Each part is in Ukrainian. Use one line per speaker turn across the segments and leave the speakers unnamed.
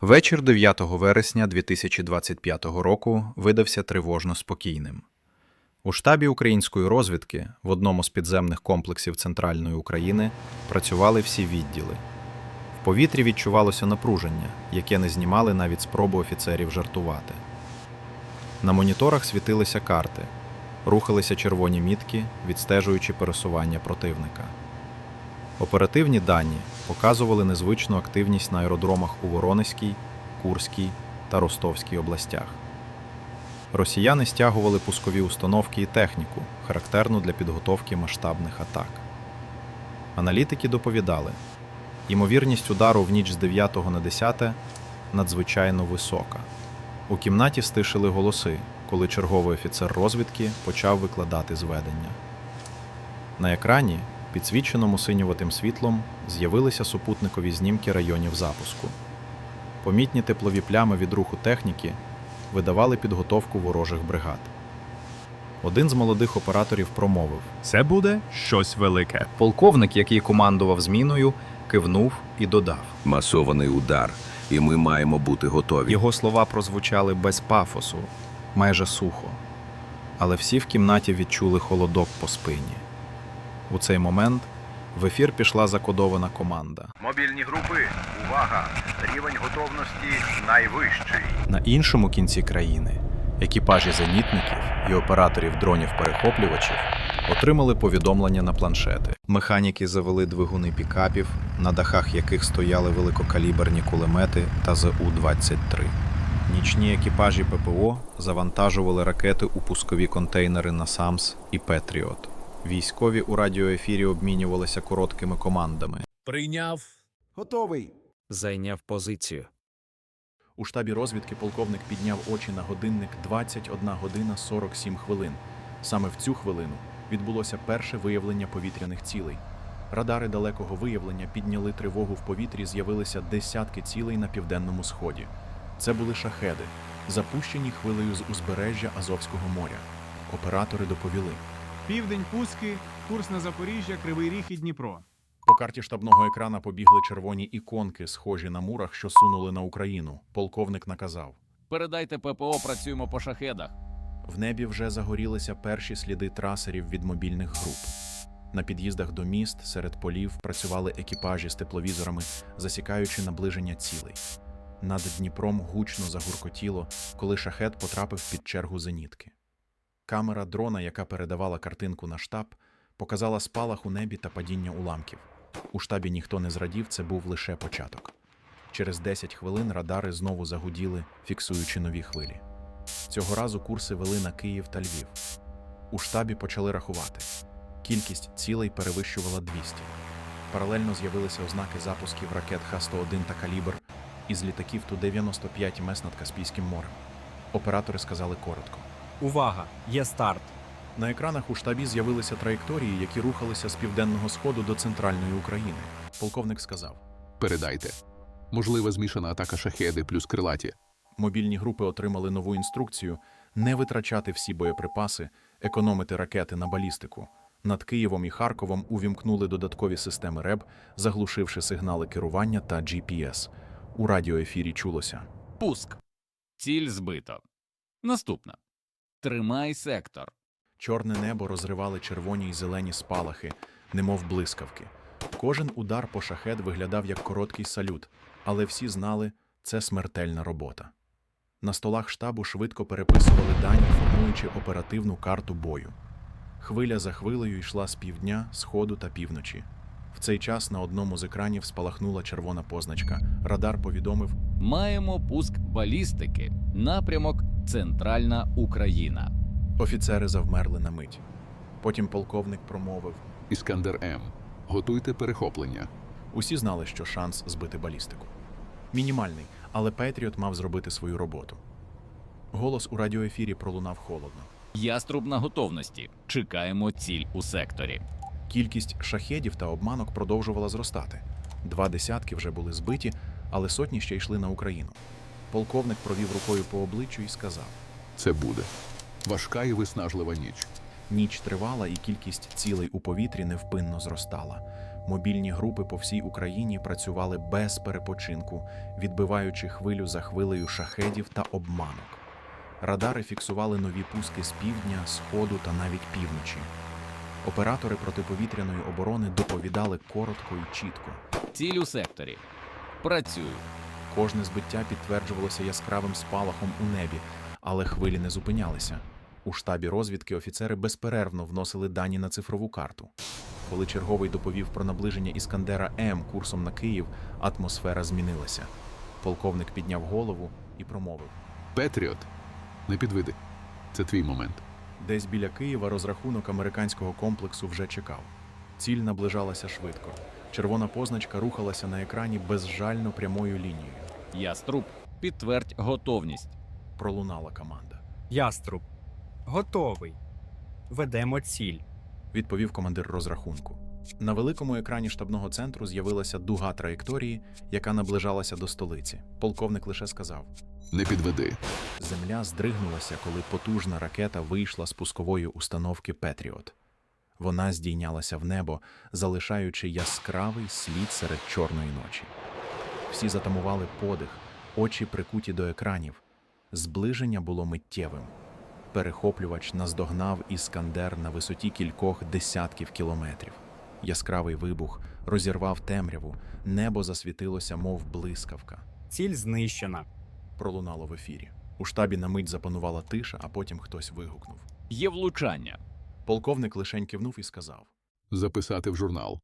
Вечір 9 вересня 2025 року видався тривожно спокійним. У штабі української розвідки в одному з підземних комплексів Центральної України працювали всі відділи. В повітрі відчувалося напруження, яке не знімали навіть спроби офіцерів жартувати. На моніторах світилися карти, рухалися червоні мітки, відстежуючи пересування противника. Оперативні дані показували незвичну активність на аеродромах у Воронезькій, Курській та Ростовській областях. Росіяни стягували пускові установки і техніку, характерну для підготовки масштабних атак. Аналітики доповідали, ймовірність удару в ніч з 9 на 10 надзвичайно висока. У кімнаті стишили голоси, коли черговий офіцер розвідки почав викладати зведення. На екрані, підсвіченому синюватим світлом, з'явилися супутникові знімки районів запуску. Помітні теплові плями від руху техніки видавали підготовку ворожих бригад. Один з молодих операторів промовив.
Це буде щось велике.
Полковник, який командував зміною, кивнув і додав.
Масований удар, і ми маємо бути готові.
Його слова прозвучали без пафосу, майже сухо. Але всі в кімнаті відчули холодок по спині. У цей момент в ефір пішла закодована команда.
Мобільні групи, увага! Рівень готовності найвищий.
На іншому кінці країни екіпажі зенітників і операторів дронів-перехоплювачів отримали повідомлення на планшети. Механіки завели двигуни пікапів, на дахах яких стояли великокаліберні кулемети та ЗУ-23. Нічні екіпажі ППО завантажували ракети у пускові контейнери на САМС і Петріот. Військові у радіоефірі обмінювалися короткими командами.
Прийняв.
Готовий.
Зайняв позицію.
У штабі розвідки полковник підняв очі на годинник 21 година 47 хвилин. Саме в цю хвилину відбулося перше виявлення повітряних цілей. Радари далекого виявлення підняли тривогу в повітрі, з'явилися десятки цілей на південному сході. Це були шахеди, запущені хвилею з узбережжя Азовського моря. Оператори доповіли.
Південь, Пуски, курс на Запоріжжя, Кривий Ріг і Дніпро.
По карті штабного екрана побігли червоні іконки, схожі на мурах, що сунули на Україну. Полковник наказав.
Передайте ППО, працюємо по шахедах.
В небі вже загорілися перші сліди трасерів від мобільних груп. На під'їздах до міст серед полів працювали екіпажі з тепловізорами, засікаючи наближення цілей. Над Дніпром гучно загуркотіло, коли шахет потрапив під чергу зенітки. Камера дрона, яка передавала картинку на штаб, показала спалах у небі та падіння уламків. У штабі ніхто не зрадів, це був лише початок. Через 10 хвилин радари знову загуділи, фіксуючи нові хвилі. Цього разу курси вели на Київ та Львів. У штабі почали рахувати. Кількість цілей перевищувала 200. Паралельно з'явилися ознаки запусків ракет Х-101 та «Калібр» із літаків Ту-95 МС над Каспійським морем. Оператори сказали коротко.
Увага! Є старт.
На екранах у штабі з'явилися траєкторії, які рухалися з південного сходу до центральної України. Полковник сказав:
Передайте. Можлива змішана атака шахеди плюс крилаті.
мобільні групи отримали нову інструкцію не витрачати всі боєприпаси, економити ракети на балістику. Над Києвом і Харковом увімкнули додаткові системи РЕБ, заглушивши сигнали керування та GPS. У радіоефірі чулося.
Пуск. Ціль збито. Наступна. Тримай сектор.
Чорне небо розривали червоні й зелені спалахи, немов блискавки. Кожен удар по шахет виглядав як короткий салют, але всі знали, це смертельна робота. На столах штабу швидко переписували дані, формуючи оперативну карту бою. Хвиля за хвилею йшла з півдня, сходу та півночі. В цей час на одному з екранів спалахнула червона позначка. Радар повідомив,
Маємо пуск балістики. Напрямок Центральна Україна.
офіцери завмерли на мить. Потім полковник промовив.
Іскандер М. Готуйте перехоплення.
Усі знали, що шанс збити балістику. Мінімальний, але Петріот мав зробити свою роботу. Голос у радіоефірі пролунав холодно.
Яструб на готовності. Чекаємо ціль у секторі.
Кількість шахедів та обманок продовжувала зростати. Два десятки вже були збиті, але сотні ще йшли на Україну. Полковник провів рукою по обличчю і сказав:
Це буде. Важка і виснажлива ніч.
ніч тривала, і кількість цілей у повітрі невпинно зростала. Мобільні групи по всій Україні працювали без перепочинку, відбиваючи хвилю за хвилею шахедів та обманок. Радари фіксували нові пуски з півдня, сходу та навіть півночі. Оператори протиповітряної оборони доповідали коротко і чітко.
Ціль у секторі. Працюю.
Кожне збиття підтверджувалося яскравим спалахом у небі, але хвилі не зупинялися. У штабі розвідки офіцери безперервно вносили дані на цифрову карту. Коли черговий доповів про наближення Іскандера М курсом на Київ, атмосфера змінилася. Полковник підняв голову і промовив:
Петріот, не підведи. Це твій момент.
Десь біля Києва розрахунок американського комплексу вже чекав. Ціль наближалася швидко. Червона позначка рухалася на екрані безжально прямою лінією.
Яструб. Підтвердь готовність.
Пролунала команда.
Яструб. Готовий. Ведемо ціль.
відповів командир розрахунку. На великому екрані штабного центру з'явилася дуга траєкторії, яка наближалася до столиці. Полковник лише сказав:
Не підведи.
Земля здригнулася, коли потужна ракета вийшла з пускової установки Петріот. Вона здійнялася в небо, залишаючи яскравий слід серед чорної ночі. Всі затамували подих, очі прикуті до екранів. Зближення було миттєвим. Перехоплювач наздогнав іскандер на висоті кількох десятків кілометрів. Яскравий вибух розірвав темряву, небо засвітилося, мов блискавка.
Ціль знищена.
Пролунало в ефірі. У штабі на мить запанувала тиша, а потім хтось вигукнув.
Є влучання.
Полковник лишень кивнув і сказав:
Записати в журнал.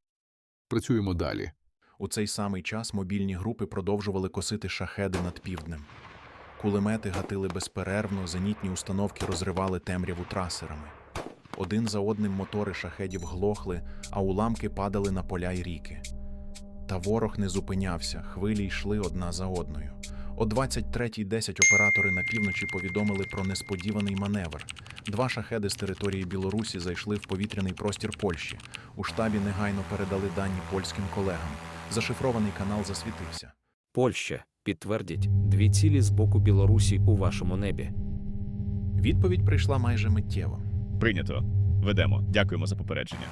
Працюємо далі.
у цей самий час мобільні групи продовжували косити шахеди над півднем. Кулемети гатили безперервно, зенітні установки розривали темряву трасерами. Один за одним мотори шахедів глохли, а уламки падали на поля й ріки. Та ворог не зупинявся, хвилі йшли одна за одною. О 23.10 оператори на півночі повідомили про несподіваний маневр. Два шахеди з території Білорусі зайшли в повітряний простір Польщі. У штабі негайно передали дані польським колегам. Зашифрований канал засвітився.
Польща. Підтвердіть дві цілі з боку Білорусі у вашому небі.
Відповідь прийшла майже миттєво.
Прийнято. Ведемо. Дякуємо за попередження.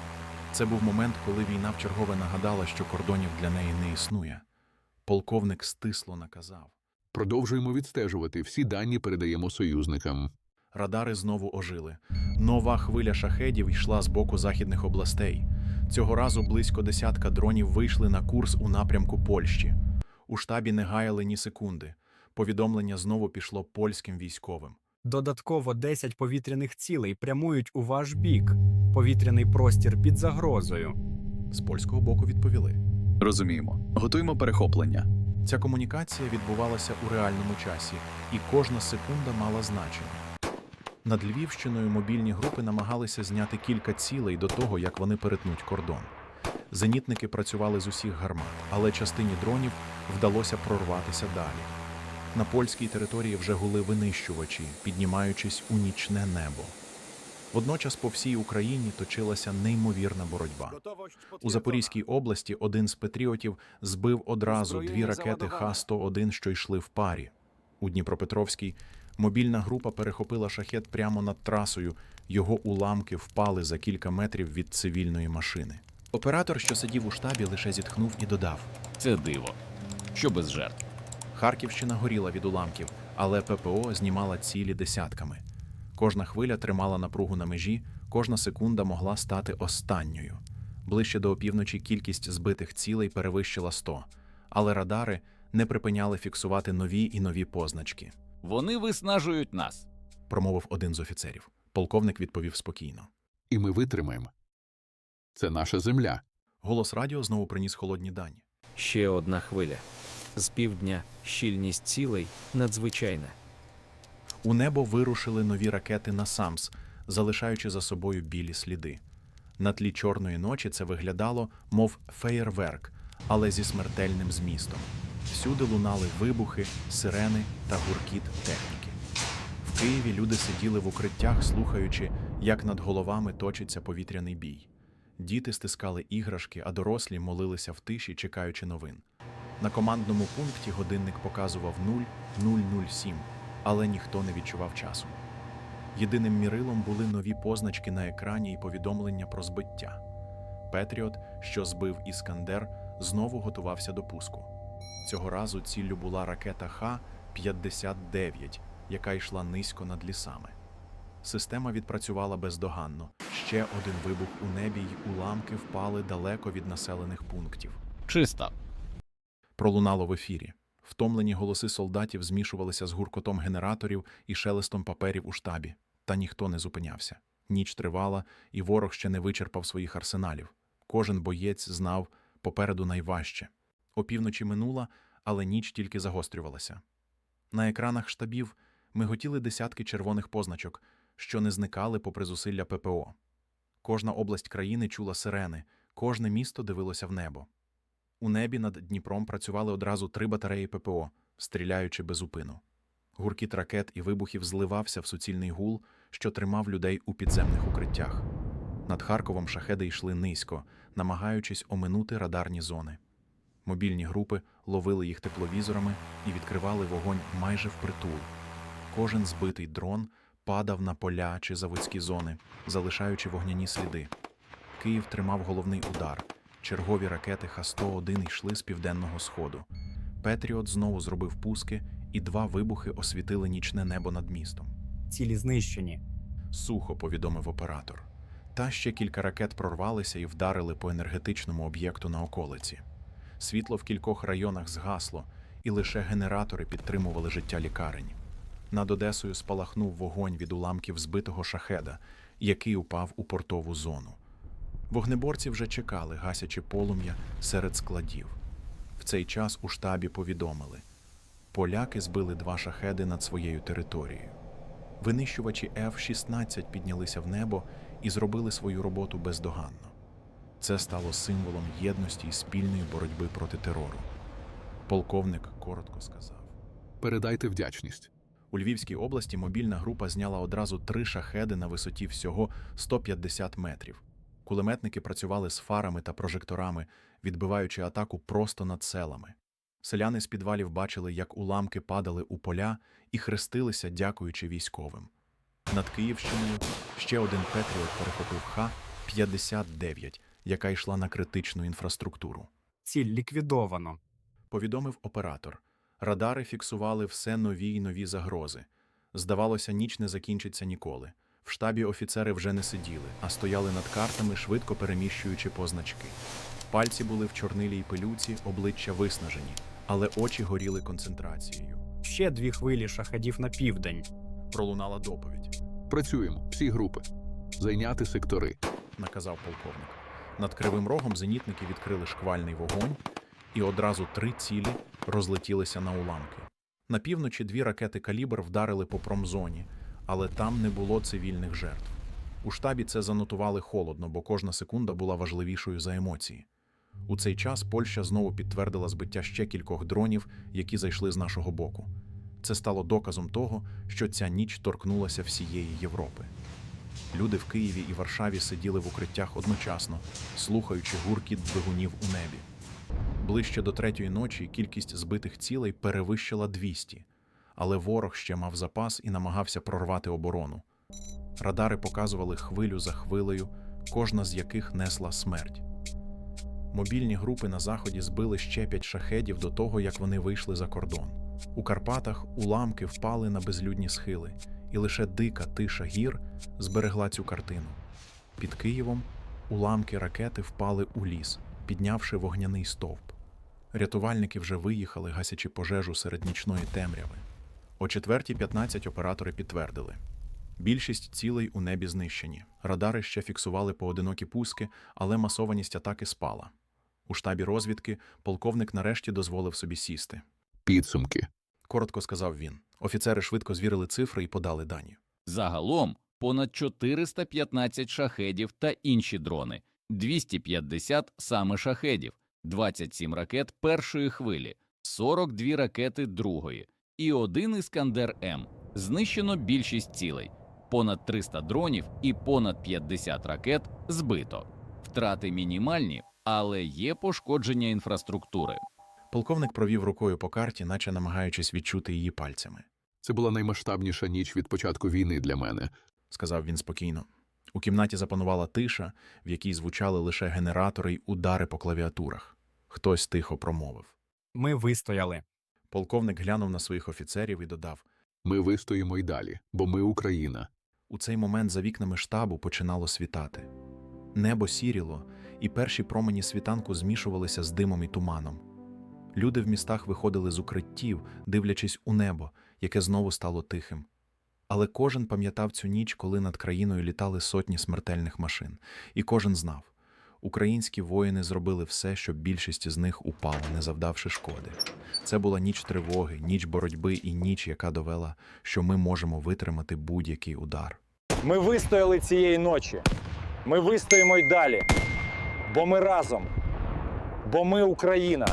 Це був момент, коли війна вчергове нагадала, що кордонів для неї не існує. Полковник стисло наказав.
Продовжуємо відстежувати. Всі дані передаємо союзникам.
Радари знову ожили. Нова хвиля шахедів йшла з боку західних областей. Цього разу близько десятка дронів вийшли на курс у напрямку Польщі. У штабі не гаяли ні секунди. Повідомлення знову пішло польським військовим.
Додатково 10 повітряних цілей прямують у ваш бік. Повітряний простір під загрозою.
З польського боку відповіли.
Розуміємо. Готуємо перехоплення.
Ця комунікація відбувалася у реальному часі, і кожна секунда мала значення. Над Львівщиною мобільні групи намагалися зняти кілька цілей до того, як вони перетнуть кордон. Зенітники працювали з усіх гармат, але частині дронів вдалося прорватися далі. На польській території вже гули винищувачі, піднімаючись у нічне небо. Водночас по всій Україні точилася неймовірна боротьба. У Запорізькій області один з патріотів збив одразу дві ракети Х-101, що йшли в парі. У Дніпропетровській мобільна група перехопила шахет прямо над трасою. Його уламки впали за кілька метрів від цивільної машини. Оператор, що сидів у штабі, лише зітхнув і додав:
Це диво. Що без жертв?
Харківщина горіла від уламків, але ППО знімала цілі десятками. Кожна хвиля тримала напругу на межі, кожна секунда могла стати останньою. Ближче до опівночі кількість збитих цілей перевищила 100, але радари не припиняли фіксувати нові і нові позначки,
Вони виснажують нас.
промовив один з офіцерів. Полковник відповів спокійно.
І ми витримаємо. Це наша земля.
Голос радіо знову приніс холодні дані.
Ще одна хвиля. З півдня щільність цілей надзвичайна.
У небо вирушили нові ракети на САМС, залишаючи за собою білі сліди. На тлі чорної ночі це виглядало, мов феєрверк, але зі смертельним змістом. Всюди лунали вибухи, сирени та гуркіт техніки. В Києві люди сиділи в укриттях, слухаючи, як над головами точиться повітряний бій. Діти стискали іграшки, а дорослі молилися в тиші, чекаючи новин. На командному пункті годинник показував 0007, але ніхто не відчував часу. Єдиним мірилом були нові позначки на екрані і повідомлення про збиття. Петріот, що збив Іскандер, знову готувався до пуску. Цього разу ціллю була ракета Х-59, яка йшла низько над лісами. Система відпрацювала бездоганно. Ще один вибух у небі й уламки впали далеко від населених пунктів.
Чисто.
Пролунало в ефірі. Втомлені голоси солдатів змішувалися з гуркотом генераторів і шелестом паперів у штабі. Та ніхто не зупинявся. Ніч тривала, і ворог ще не вичерпав своїх арсеналів. Кожен боєць знав попереду найважче. Опівночі минула, але ніч тільки загострювалася. На екранах штабів миготіли десятки червоних позначок, що не зникали попри зусилля ППО. Кожна область країни чула сирени, кожне місто дивилося в небо. У небі над Дніпром працювали одразу три батареї ППО, стріляючи без упину. Гуркіт ракет і вибухів зливався в суцільний гул, що тримав людей у підземних укриттях. Над Харковом шахеди йшли низько, намагаючись оминути радарні зони. Мобільні групи ловили їх тепловізорами і відкривали вогонь майже впритул. Кожен збитий дрон падав на поля чи заводські зони, залишаючи вогняні сліди. Київ тримав головний удар. Чергові ракети Х-101 йшли з південного сходу. Петріот знову зробив пуски, і два вибухи освітили нічне небо над містом.
Цілі знищені.
Сухо повідомив оператор. Та ще кілька ракет прорвалися і вдарили по енергетичному об'єкту на околиці. Світло в кількох районах згасло, і лише генератори підтримували життя лікарень. Над Одесою спалахнув вогонь від уламків збитого шахеда, який упав у портову зону. Вогнеборці вже чекали, гасячи полум'я серед складів. В цей час у штабі повідомили: поляки збили два шахеди над своєю територією. Винищувачі F-16 піднялися в небо і зробили свою роботу бездоганно. Це стало символом єдності і спільної боротьби проти терору. Полковник коротко сказав.
Передайте вдячність.
У Львівській області мобільна група зняла одразу три шахеди на висоті всього 150 метрів. Кулеметники працювали з фарами та прожекторами, відбиваючи атаку просто над селами. Селяни з підвалів бачили, як уламки падали у поля і хрестилися, дякуючи військовим. Над Київщиною ще один Петріот перехопив Х-59, яка йшла на критичну інфраструктуру.
Ціль ліквідовано.
Повідомив оператор. Радари фіксували все нові й нові загрози. Здавалося, ніч не закінчиться ніколи. В штабі офіцери вже не сиділи, а стояли над картами, швидко переміщуючи позначки. Пальці були в чорнилій пилюці, обличчя виснажені, але очі горіли концентрацією.
Ще дві хвилі шахедів на південь.
Пролунала доповідь,
Працюємо, всі групи. Зайняти сектори.
наказав полковник. Над кривим рогом зенітники відкрили шквальний вогонь, і одразу три цілі розлетілися на уламки. На півночі дві ракети калібр вдарили по промзоні, але там не було цивільних жертв. У штабі це занотували холодно, бо кожна секунда була важливішою за емоції. У цей час Польща знову підтвердила збиття ще кількох дронів, які зайшли з нашого боку. Це стало доказом того, що ця ніч торкнулася всієї Європи. Люди в Києві і Варшаві сиділи в укриттях одночасно, слухаючи гуркіт двигунів у небі. Ближче до третьої ночі кількість збитих цілей перевищила 200, але ворог ще мав запас і намагався прорвати оборону. Радари показували хвилю за хвилею, кожна з яких несла смерть. Мобільні групи на заході збили ще п'ять шахедів до того, як вони вийшли за кордон. У Карпатах уламки впали на безлюдні схили, і лише дика тиша гір зберегла цю картину. Під Києвом уламки ракети впали у ліс, піднявши вогняний стовп. Рятувальники вже виїхали, гасячи пожежу серед нічної темряви. О 4.15 оператори підтвердили. Більшість цілей у небі знищені. Радари ще фіксували поодинокі пуски, але масованість атаки спала. У штабі розвідки полковник нарешті дозволив собі сісти.
Підсумки.
Коротко сказав він. Офіцери швидко звірили цифри і подали дані.
Загалом понад 415 шахедів та інші дрони, 250 саме шахедів, 27 ракет першої хвилі, 42 ракети другої і один Іскандер М. Знищено більшість цілей, понад 300 дронів і понад 50 ракет збито. Втрати мінімальні, але є пошкодження інфраструктури.
Полковник провів рукою по карті, наче намагаючись відчути її пальцями.
Це була наймасштабніша ніч від початку війни для мене.
Сказав він спокійно. У кімнаті запанувала тиша, в якій звучали лише генератори й удари по клавіатурах. Хтось тихо промовив.
Ми вистояли.
Полковник глянув на своїх офіцерів і додав:
Ми вистоїмо й далі, бо ми Україна.
У цей момент за вікнами штабу починало світати. Небо сіріло, і перші промені світанку змішувалися з димом і туманом. Люди в містах виходили з укриттів, дивлячись у небо, яке знову стало тихим. Але кожен пам'ятав цю ніч, коли над країною літали сотні смертельних машин, і кожен знав. Українські воїни зробили все, щоб більшість з них упала, не завдавши шкоди. Це була ніч тривоги, ніч боротьби і ніч, яка довела, що ми можемо витримати будь-який удар.
Ми вистояли цієї ночі. Ми вистоїмо й далі. Бо ми разом. Бо ми Україна.